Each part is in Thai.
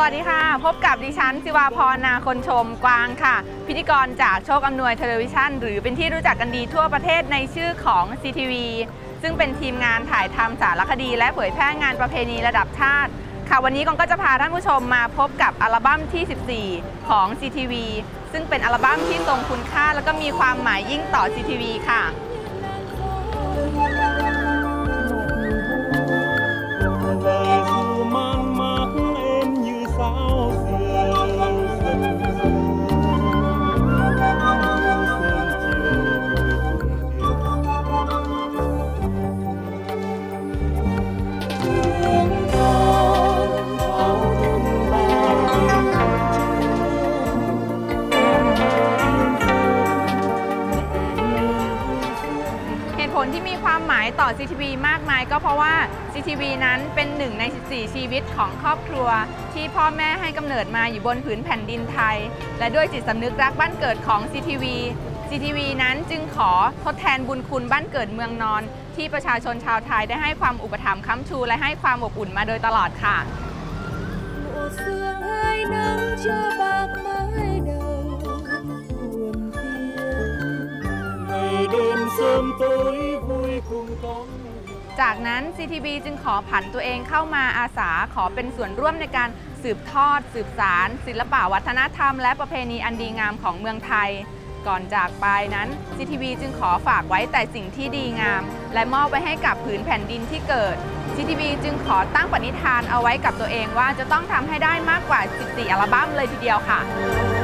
สวัสดีค่ะ พบกับดิฉันสิวาพรนาคนชมกวางค่ะ พิธีกรจากโชคอำนวยเทเลวิชันหรือเป็นที่รู้จักกันดีทั่วประเทศในชื่อของ CTV ซึ่งเป็นทีมงานถ่ายทำสารคดี และเผยแพร่งานประเพณีระดับชาติ ค่ะวันนี้กองก็จะพาท่านผู้ชมมาพบกับอัลบั้มที่ 14 ของ CTV ซึ่งเป็นอัลบั้มที่ทรงคุณค่า และก็มีความหมายยิ่งต่อ CTV ค่ะ ต่อ CTV มากมายก็เพราะว่า CTV นั้นเป็นหนึ่งใน 14 ชีวิตของครอบครัว ที่พ่อแม่ให้กำเนิดมาอยู่บนผืนแผ่นดินไทย และด้วยจิตสำนึกรักบ้านเกิดของ CTV CTV นั้นจึงขอทดแทนบุญคุณบ้านเกิดเมืองนอน ที่ประชาชนชาวไทยได้ให้ความอุปถัมภ์ค้ำชู และให้ความอบอุ่นมาโดยตลอดค่ะ จากนั้น CTV จึงขอผันตัวเองเข้ามาอาสาขอเป็นส่วนร่วมในการสืบทอด สืบสาร ศิลปะวัฒนธรรม และประเพณีอันดีงามของเมืองไทย ก่อนจากไปนั้น CTV จึงขอฝากไว้แต่สิ่งที่ดีงาม และมอบไว้ให้กับผืนแผ่นดินที่เกิด CTV จึงขอตั้งปณิธานเอาไว้กับตัวเองว่าจะต้องทำให้ได้มากกว่า 14 อัลบั้มเลยทีเดียวค่ะ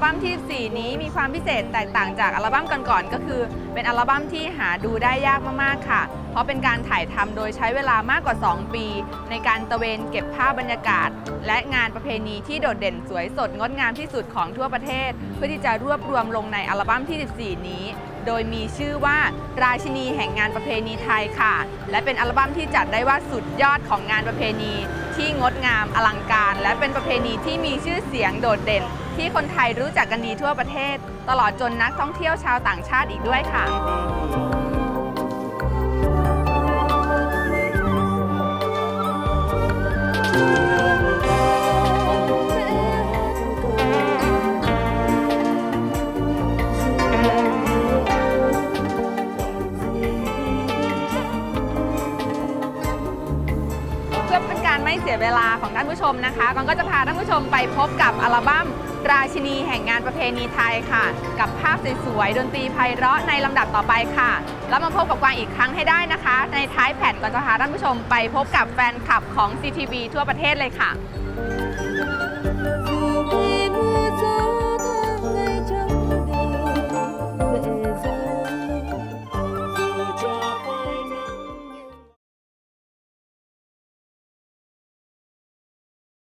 ลบั้มที่ 4 นี้มีความพิเศษแตกต่างจากอัลบั้มก่อนๆก็คือ เป็นอัลบั้มที่หาดูได้ยากมากๆค่ะ เพราะเป็นการถ่ายทำโดยใช้เวลามากกว่า 2 ปี ในการตระเวนเก็บภาพบรรยากาศ และงานประเพณีที่โดดเด่นสวยสดงดงามที่สุดของทั่วประเทศ เพื่อที่จะรวบรวมลงในอัลบั้มที่ 14 นี้ โดยมีชื่อว่าราชินีแห่งงานประเพณีไทยค่ะ และเป็นอัลบั้มที่จัดได้ว่าสุดยอดของงานประเพณี ที่งดงามอลังการ และเป็นประเพณีที่มีชื่อเสียงโดดเด่น ที่คนไทยรู้จักกันดีทั่วประเทศ ตลอดจนนักท่องเที่ยวชาวต่างชาติอีกด้วยค่ะเพื่ ไม่เสียเวลาของท่านผู้ชมนะคะกองก็จะพาท่านผู้ชมไปพบกับอัลบั้มราชินีแห่งงานประเพณีไทยค่ะ กับภาพสวยๆดนตรีไพเราะในลำดับต่อไปค่ะ แล้วมาพบกับกวางอีกครั้งให้ได้นะคะ ในท้ายแผ่นก่อนจะพาท่านผู้ชมไปพบกับแฟนคลับของ CTV ทั่วประเทศเลยค่ะ